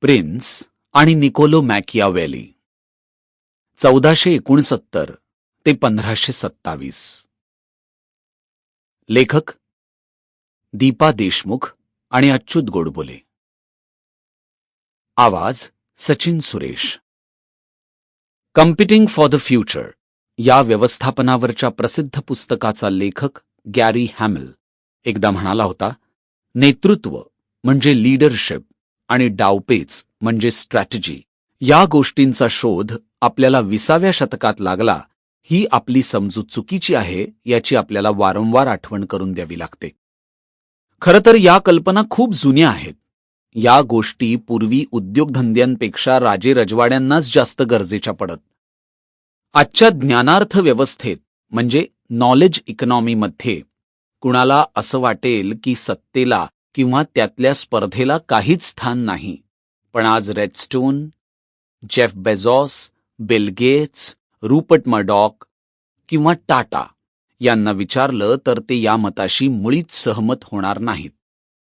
Prince आणि Niccolo मॅकियावेली. चौदाशे एकोणसत्तर ते पंधराशे सत्तावीस. लेखक दीपा देशमुख आणि अच्युत गोडबोले. आवाज Sachin Suresh. Competing for the future. या व्यवस्थापनावरच्या प्रसिद्ध पुस्तकाचा लेखक गॅरी हॅमल एकदा म्हणाला होता नेतृत्व म्हणजे लीडरशिप आणि डावपेच म्हणजे स्ट्रॅटेजी. या गोष्टींचा शोध आपल्याला विसाव्या शतकात लागला. ही आपली समजूत चुकीची आहे याची आपल्याला वारंवार आठवण करून द्यावी लागते. खरं तर या कल्पना खूप जुन्या आहेत. या गोष्टी पूर्वी उद्योगधंद्यांपेक्षा राजे रजवाड्यांनाच जास्त गरजेच्या पडत. आजच्या ज्ञानार्थ व्यवस्थेत म्हणजे नॉलेज इकॉनॉमीमध्ये कुणाला असं वाटेल की सत्तेला किंवा त्यातल्या स्पर्धेला काहीच स्थान नाही. पण आज Redstone Jeff Bezos Bill Gates Murdoch किंवा टाटा यांना विचारलं तर ते या मताशी मुळीच सहमत होणार नाहीत.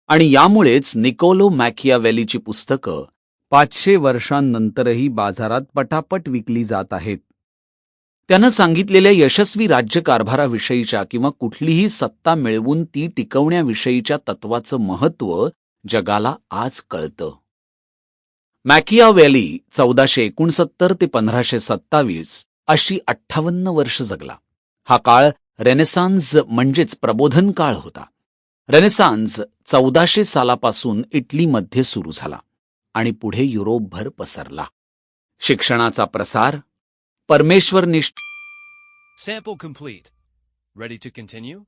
आणि यामुळेच निकोलो मॅकियावेलीची पुस्तकं पाचशे वर्षांनंतरही बाजारात पटापट विकली जात आहेत. त्यानं सांगितलेल्या यशस्वी राज्यकारभाराविषयीच्या किंवा कुठलीही सत्ता मिळवून ती टिकवण्याविषयीच्या तत्वाचं महत्त्व जगाला आज कळतं. मॅकिया व्हॅली चौदाशे एकोणसत्तर ते पंधराशे सत्तावीस अशी अठ्ठावन्न वर्ष जगला. हा काळ रेनेसान्स म्हणजेच प्रबोधन काळ होता. रेनेसान्स चौदाशे सालापासून इटलीमध्ये सुरू झाला आणि पुढे युरोपभर पसरला. शिक्षणाचा प्रसार परमेश्वरनिष्ठ Sample complete. Ready to continue?